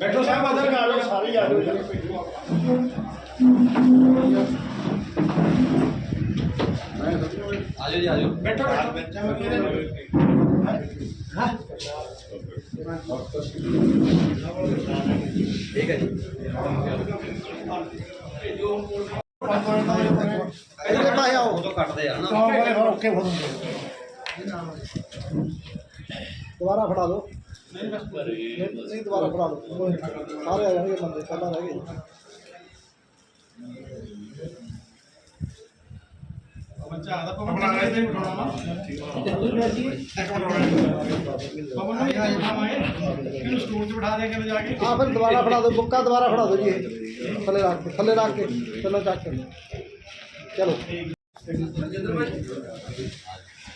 ਬੈਠੋ ਸਾਹਿਬ ਆਦਰ ਆ ਜਾਓ ਸਾਰੇ ਆ ਜਾਓ ਆਜੋ ਜੀ ਆਜੋ। ਬੈਠੋ ਬੈਠੋ। ਠੀਕ ਹੈ ਜੀ। ਇਹਦੇ ਪਾਏ ਆਓ ਉਦੋਂ ਕੱਟਦੇ ਆ ਨਾ। ਓਕੇ ਹੋ ਦੁਬਾਰਾ ਫੜਾ ਦਿਓ ਨਹੀਂ ਨਹੀਂ ਦੁਬਾਰਾ ਫੜਾ ਦਿਓ ਸਾਰੇ ਆ ਜਾਣਗੇ ਬੰਦੇ ਪਹਿਲਾਂ ਰਹਿ ਗਏ ਬੱਚਾ ਆਦਾ ਪਵਨ ਬਣਾ ਕੇ ਉਠਾਉਣਾ ਪਵਨ ਨੂੰ ਇਹ ਉਠਾਵਾਂਗੇ ਇਹਨੂੰ ਸਕੂਲ ਚ ਬਿਠਾ ਦੇ ਕੇ ਜਾ ਕੇ ਆ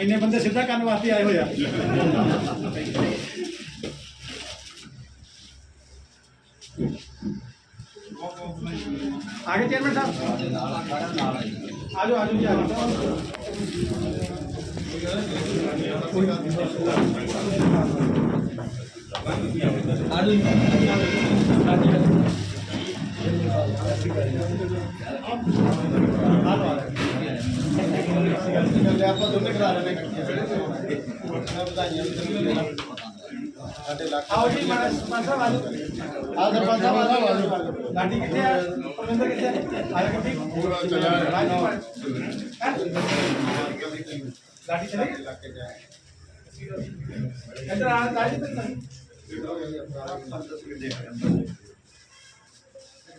ਇੰਨੇ ਬੰਦੇ ਸਿੱਧਾ ਕਰਨ ਵਾਸਤੇ ਆਏ ਹੋਏ ਆ। ਆਗੇ ਚੇਅਰਮੈਨ ਸਾਹਿਬ। ਆਜੋ ਆਜੋ ਜੀ, ਆਜੋ। ਆਪਾਂ ਦੋਨੇ ਕਰਾ ਲੈਣੇ ਮੈਂ ਵਧਾਈਆਂ ਵੀ ਤੁਹਾਨੂੰ ਸਾਡੇ ਲੱਖ ਆਓ ਜੀ ਮਾਨ ਸਾਹਿਬ ਆਜੋ ਆ ਸਰਪੰਚ ਸਾਹਿਬ ਆਜੋ ਆਜੋ ਲਾਡੀ ਕਿੱਥੇ ਆ? ਪਰਮਿੰਦਰ ਕਿੱਥੇ ਆ ਆਜੋ ਗੱਡੀ। ਪੂਰਾ ਚੱਲਿਆ ਲਾਡੀ ਚਲੇ ਗਏ ਇੱਧਰ ਆ ਲਾਡੀ ਤੇ ਨਹੀਂ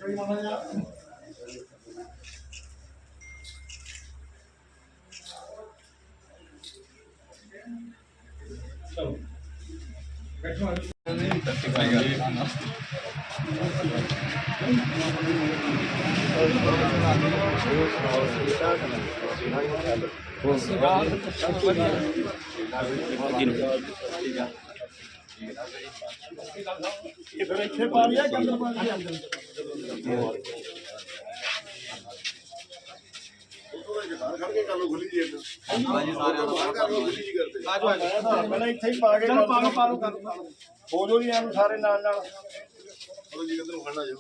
ਕੋਈ ਮਾਮਾ ਜੀ ਚਲੋ ਬੈਠੋ ਆਜੋ ਇਹ ਫਿਰ ਇੱਥੇ ਪਾ ਲਿਆ ਕਿ ਅੰਦਰ ਪਾ ਲਿਆ ਦਾ ਆਜੋ ਆਜੋ ਪਹਿਲਾਂ ਇੱਥੇ ਹੀ ਪਾ ਕੇ ਪਾ ਪਾ ਹੋ ਜੋ ਜੀ ਐਨ ਸਾਰੇ ਨਾਲ ਨਾਲ।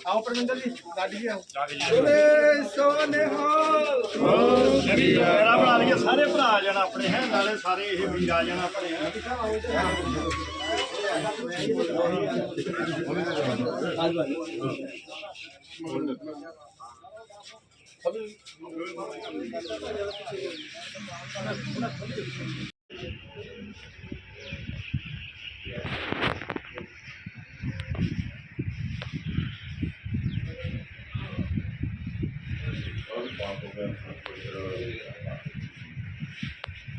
ਆਓ ਪਰਮਿੰਦਰ ਜੀ ਜੀ ਆਓ ਓਏ ਸੋਨੇ ਹੋ ਮੇਰਾ ਬਣਾ ਲਈਏ ਸਾਰੇ ਭਰਾ ਆ ਜਾਣ ਆਪਣੇ ਹੈ ਨਾਲੇ ਸਾਰੇ ਇਹ ਵੀਰ ਆ ਜਾਣ ਆਪਣੇ ਹੈ।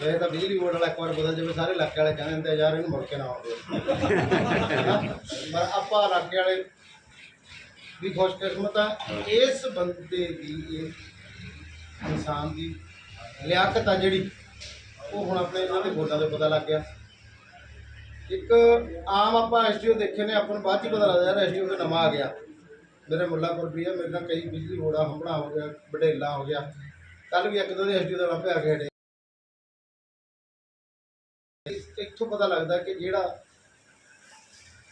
ਇਹ ਤਾਂ ਬਿਜਲੀ ਬੋਰਡ ਵਾਲਾ ਇੱਕ ਵਾਰ ਬਦਲ ਜਾਵੇ ਸਾਰੇ ਇਲਾਕੇ ਵਾਲੇ ਕਹਿੰਦੇ ਨੇ ਯਾਰ ਇਹਨੂੰ ਮੁੜ ਕੇ ਨਾ ਆਉਂਦੇ। ਪਰ ਆਪਾਂ ਇਲਾਕੇ ਵਾਲੇ ਵੀ ਖੁਸ਼ਕਿਸਮਤ ਆ ਇਸ ਬੰਦੇ ਦੀ ਇਹ ਇਨਸਾਨ ਦੀ ਲਿਆਕਤ ਆ ਜਿਹੜੀ ਉਹ ਹੁਣ ਆਪਣੇ ਇਹਨਾਂ ਦੇ ਵੋਟਾਂ ਦੇ ਪਤਾ ਲੱਗ ਗਿਆ। ਇੱਕ ਆਮ ਆਪਾਂ ਐਸਟੀਓ ਦੇਖੇ ਨੇ ਆਪਾਂ ਨੂੰ ਬਾਅਦ ਚ ਹੀ ਪਤਾ ਲੱਗਦਾ ਯਾਰ ਐਸਟੀਓ ਤੇ ਨਵਾਂ ਆ ਗਿਆ। ਮੇਰੇ ਮੁੱਲਾਪੁਰ ਵੀ ਆ, ਮੇਰੇ ਨਾਲ ਕਈ ਬਿਜਲੀ ਬੋਰਡਾਂ ਹੰਬੜਾ ਹੋ ਗਿਆ ਬਡੇਲਾ ਹੋ ਗਿਆ। ਕੱਲ ਵੀ ਇੱਕ ਦੋ ਦੇ ਐਸਡੀ ਦਾ ਪਿਆ ਕੇ ਹਟੇ ਇੱਥੋਂ ਪਤਾ ਲੱਗਦਾ ਕਿ ਜਿਹੜਾ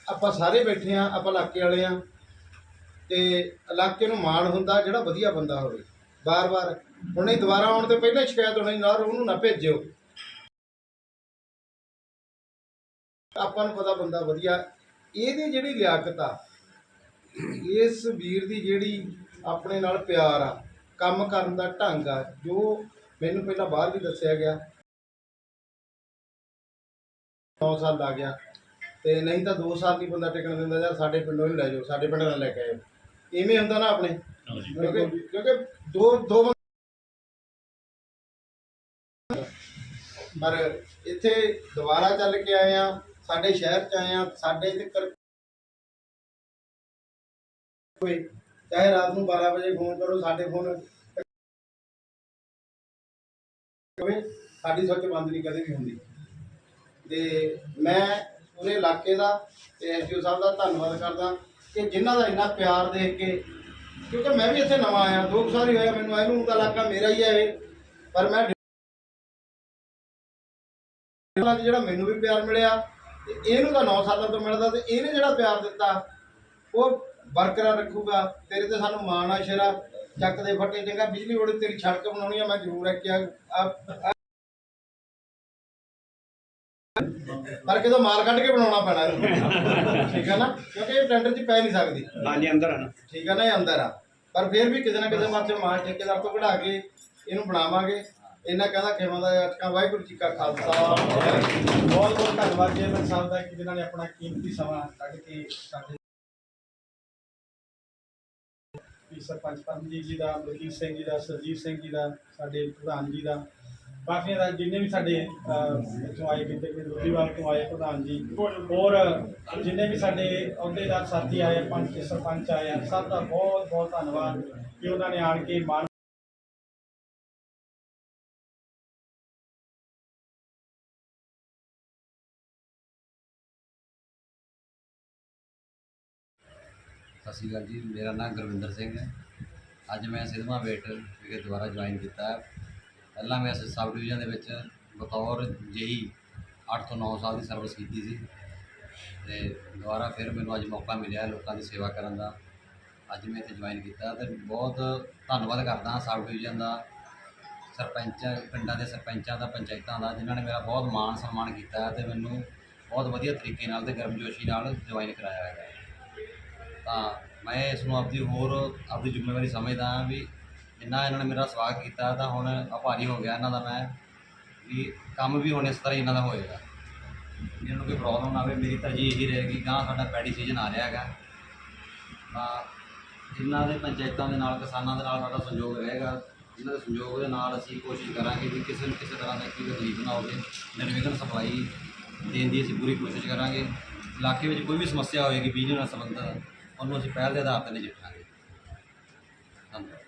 ਆਪਾਂ ਸਾਰੇ ਬੈਠੇ ਆ, ਆਪਾਂ ਇਲਾਕੇ ਵਾਲੇ ਆ, ਤੇ ਇਲਾਕੇ ਨੂੰ ਮਾਣ ਹੁੰਦਾ ਜਿਹੜਾ ਵਧੀਆ ਬੰਦਾ ਹੋਵੇ, ਬਾਰ-ਬਾਰ। ਹੁਣ ਦੁਬਾਰਾ ਆਉਣ ਤੋਂ ਪਹਿਲਾਂ ਸ਼ਿਕਾਇਤ ਹੋਣੀ ਨਾ ਉਹਨੂੰ ਨਾ ਭੇਜਿਓ। ਆਪਾਂ ਨੂੰ ਪਤਾ ਬੰਦਾ ਵਧੀਆ, ਇਹਦੀ ਜਿਹੜੀ ਲਿਆਕਤ ਆ ਇਸ ਵੀਰ ਦੀ ਜਿਹੜੀ ਆਪਣੇ ਨਾਲ ਪਿਆਰ ਆ ਕੰਮ ਕਰਨ ਦਾ ਢੰਗ ਆ ਜੋ ਮੈਨੂੰ ਪਹਿਲਾਂ ਬਾਹਰ ਵੀ ਦੱਸਿਆ ਗਿਆ। 9 ਸਾਲ ਲੱਗ ਗਿਆ। ਤੇ ਨਹੀਂ ਤਾਂ 2 ਸਾਲ ਨਹੀਂ ਬੰਦਾ ਟਿਕਣ ਦਿੰਦਾ ਯਾਰ ਸਾਡੇ ਪਿੰਡੋਂ ਹੀ ਲੈ ਜਾਓ ਸਾਡੇ ਪਿੰਡ ਨਾਲ ਲੈ ਕੇ ਆਇਓ। ਇਵੇਂ ਹੁੰਦਾ ਨਾ ਆਪਣੇ? ਕਿਉਂਕਿ ਕਿਉਂਕਿ ਦੋ ਦੋ ਪਰ ਇੱਥੇ ਦੁਬਾਰਾ ਚੱਲ ਕੇ ਆਏ ਆ ਸਾਡੇ ਸ਼ਹਿਰ ਚ ਆਏ ਆ ਸਾਡੇ ਤੇ ਕਰ ਚਾਹੇ ਰਾਤ ਨੂੰ 12 ਵਜੇ ਫੋਨ ਕਰੋ, ਸਾਡੇ ਫੋਨ ਹੋਵੇ ਸਾਡੀ ਸੋਚ ਬੰਦ ਨਹੀਂ, ਕਦੇ ਵੀ ਹੁੰਦੀ। ਤੇ ਮੈਂ ਪੂਰੇ ਇਲਾਕੇ ਦਾ ਤੇ ਐਸਡੀਓ ਸਾਹਿਬ ਦਾ ਧੰਨਵਾਦ ਕਰਦਾ ਕਿ ਜਿਨ੍ਹਾਂ ਦਾ ਇੰਨਾ ਪਿਆਰ ਦੇਖ ਕੇ, ਕਿਉਂਕਿ ਮੈਂ ਵੀ ਇੱਥੇ ਨਵਾਂ ਆਇਆ, ਦੋ ਕੁ ਸਾਲ ਹੀ ਹੋਇਆ ਮੈਨੂੰ, ਇਹਨੂੰ ਤਾਂ ਇਲਾਕਾ ਮੇਰਾ ਹੀ ਹੈ ਇਹ, ਪਰ ਮੈਂ ਜਿਹੜਾ ਮੈਨੂੰ ਵੀ ਪਿਆਰ ਮਿਲਿਆ, ਤੇ ਇਹਨੂੰ ਤਾਂ 9 ਸਾਲਾਂ ਤੋਂ ਮਿਲਦਾ ਤੇ ਇਹਨੇ ਜਿਹੜਾ ਪਿਆਰ ਦਿੱਤਾ, ਉਹ ਬਰਕਰਾਰ ਰੱਖੂਗਾ ਤੇਰੇ ਤੇ ਸਾਨੂੰ ਮਾਣ ਆ ਸ਼ੇਰਾ। ਚੱਕ ਦੇ ਫੱਟੇ ਚੰਗਾ ਬਿਜਲੀ ਬੋਰਡ ਤੇਰੀ ਸੜਕ ਬਣਾਉਣੀ ਆ ਮੈਂ ਜ਼ਰੂਰ ਰੱਖਿਆ। ਆ- ਪਰ ਕਿਦੋਂ ਮਾਲ ਕੱਢ ਕੇ ਬਣਾਉਣਾ ਪੈਣਾ। ਠੀਕ ਹੈ ਨਾ? ਕਿਉਂਕਿ ਇਹ ਟੈਂਡਰ 'ਚ ਪੈ ਨਹੀਂ ਸਕਦੀ। ਹਾਂਜੀ ਅੰਦਰ ਆਣਾ ਠੀਕ ਹੈ ਨਾ ਇਹ ਅੰਦਰ ਆ। ਪਰ ਫਿਰ ਵੀ ਕਿਸੇ ਨਾ ਕਿਸੇ ਪਾਸੇ ਮਾਲ ਠੇਕੇਦਾਰ ਤੋਂ ਕਢਾ ਕੇ ਇਹਨੂੰ ਬਣਾਵਾਂਗੇ। ਇਹਨਾਂ ਕਹਿੰਦਾ ਖੇਮਾਂ ਦਾ ਅਟਕਾ ਵਾਹਿਗੁਰੂ ਜੀ ਕਾ ਖਾਲਸਾ। ਬਹੁਤ ਬਹੁਤ ਧੰਨਵਾਦ ਜੀ ਮੈਂ ਸਾਹਿਬ ਦਾ ਕਿ ਜਿਨ੍ਹਾਂ ਨੇ ਆਪਣਾ ਕੀਮਤੀ ਸਮਾਂ ਕੱਢ ਕੇ ਸਾਡੇ ਵੀ ਸਰਪੰਚ ਪਰਮਜੀਤ ਜੀ ਦਾ ਬਲਜੀਤ ਸਿੰਘ ਜੀ ਦਾ ਸਰਜੀਤ ਸਿੰਘ ਜੀ ਦਾ ਸਾਡੇ ਪ੍ਰਧਾਨ ਜੀ ਦਾ। ਬਾਕੀ ਦਾ ਜਿੰਨੇ ਵੀ ਸਾਡੇ ਅਹ, ਇੱਥੋਂ ਆਏ ਕਿਤੇ ਕੋਈ ਲੋਹੀਵਾਲ ਤੋਂ ਆਏ ਪ੍ਰਧਾਨ ਜੀ। ਔਰ ਜਿੰਨੇ ਵੀ ਸਾਡੇ ਅਹੁਦੇਦਾਰ ਸਾਥੀ ਆਏ ਪੰਚ ਸਰਪੰਚ ਆਏ ਆ, ਸਭ ਦਾ ਬਹੁਤ ਬਹੁਤ ਧੰਨਵਾਦ ਕਿ ਉਹਨਾਂ ਨੇ ਆਣ ਕੇ ਮਾਨ ਸਤਿ ਸ਼੍ਰੀ ਅਕਾਲ ਜੀ, ਮੇਰਾ ਨਾਮ ਗੁਰਵਿੰਦਰ ਸਿੰਘ ਹੈ। ਅੱਜ ਮੈਂ ਸਿਦਮਾ ਵੇਟ ਵਿਖੇ ਦੁਬਾਰਾ ਜੁਆਇਨ ਕੀਤਾ ਹੈ। ਪਹਿਲਾਂ ਮੈਂ ਸਬ ਡਿਵੀਜ਼ਨ ਦੇ ਵਿੱਚ ਬਤੌਰ ਜੇਈ 8 ਤੋਂ 9 ਸਾਲ ਦੀ ਸਰਵਿਸ ਕੀਤੀ ਸੀ ਤੇ ਦੁਬਾਰਾ ਫਿਰ ਮੈਨੂੰ ਅੱਜ ਮੌਕਾ ਮਿਲਿਆ ਲੋਕਾਂ ਦੀ ਸੇਵਾ ਕਰਨ ਦਾ। ਅੱਜ ਮੈਂ ਇੱਥੇ ਜੁਆਇਨ ਕੀਤਾ ਤੇ ਬਹੁਤ ਧੰਨਵਾਦ ਕਰਦਾ ਹਾਂ ਸਬ ਡਿਵੀਜ਼ਨ ਦਾ, ਸਰਪੰਚਾਂ ਪਿੰਡਾਂ ਦੇ ਸਰਪੰਚਾਂ ਦਾ, ਪੰਚਾਇਤਾਂ ਦਾ, ਜਿਨ੍ਹਾਂ ਨੇ ਮੇਰਾ ਬਹੁਤ ਮਾਣ ਸਨਮਾਨ ਕੀਤਾ ਹੈ ਤੇ ਮੈਨੂੰ ਬਹੁਤ ਵਧੀਆ ਤਰੀਕੇ ਨਾਲ ਤੇ ਗਰਮਜੋਸ਼ੀ ਨਾਲ ਜੁਆਇਨ ਕਰਾਇਆ ਹੈਗਾ ਤਾਂ ਮੈਂ ਇਸ ਨੂੰ ਆਪਦੀ ਹੋਰ ਆਪਦੀ ਜ਼ਿੰਮੇਵਾਰੀ ਸਮਝਦਾ ਹਾਂ ਵੀ ਜਿੰਨਾ ਇਹਨਾਂ ਨੇ ਮੇਰਾ ਸਵਾਗਤ ਕੀਤਾ ਤਾਂ ਹੁਣ ਆਭਾਰੀ ਹੋ ਗਿਆ ਇਹਨਾਂ ਦਾ ਮੈਂ, ਵੀ ਕੰਮ ਵੀ ਹੁਣ ਇਸ ਤਰ੍ਹਾਂ ਹੀ ਇਹਨਾਂ ਦਾ ਹੋਏਗਾ। ਇਹਨਾਂ ਨੂੰ ਕੋਈ ਪ੍ਰੋਬਲਮ ਨਾ ਆਵੇ, ਮੇਰੀ ਤਰਜੀਹ ਇਹੀ ਰਹੇਗੀ ਗਾਂ ਸਾਡਾ ਪੈਡੀ ਸੀਜ਼ਨ ਆ ਰਿਹਾ ਹੈਗਾ। ਤਾਂ ਜਿਨ੍ਹਾਂ ਦੇ ਪੰਚਾਇਤਾਂ ਦੇ ਨਾਲ, ਕਿਸਾਨਾਂ ਦੇ ਨਾਲ ਸਾਡਾ ਸਹਿਯੋਗ ਰਹੇਗਾ। ਇਹਨਾਂ ਦੇ ਸਹਿਯੋਗ ਦੇ ਨਾਲ ਅਸੀਂ ਕੋਸ਼ਿਸ਼ ਕਰਾਂਗੇ ਵੀ ਕਿਸੇ ਨੂੰ ਕਿਸੇ ਤਰ੍ਹਾਂ ਦਾ ਕੋਈ ਤਕਲੀਫ ਨਾ ਹੋਵੇ। ਨਿਰਵਿਘਨ ਸਪਲਾਈ ਦੇਣ ਦੀ ਅਸੀਂ ਪੂਰੀ ਕੋਸ਼ਿਸ਼ ਕਰਾਂਗੇ। ਇਲਾਕੇ ਵਿੱਚ ਕੋਈ ਵੀ ਸਮੱਸਿਆ ਹੋਏਗੀ, ਬਿਜਲੀ ਨਾਲ ਸੰਬੰਧਿਤ ਉਹਨੂੰ ਅਸੀਂ ਪਹਿਲ ਦੇ ਆਧਾਰ ਤੇ ਨਜਿੱਠਾਂਗੇ। ਧੰਨਵਾਦ।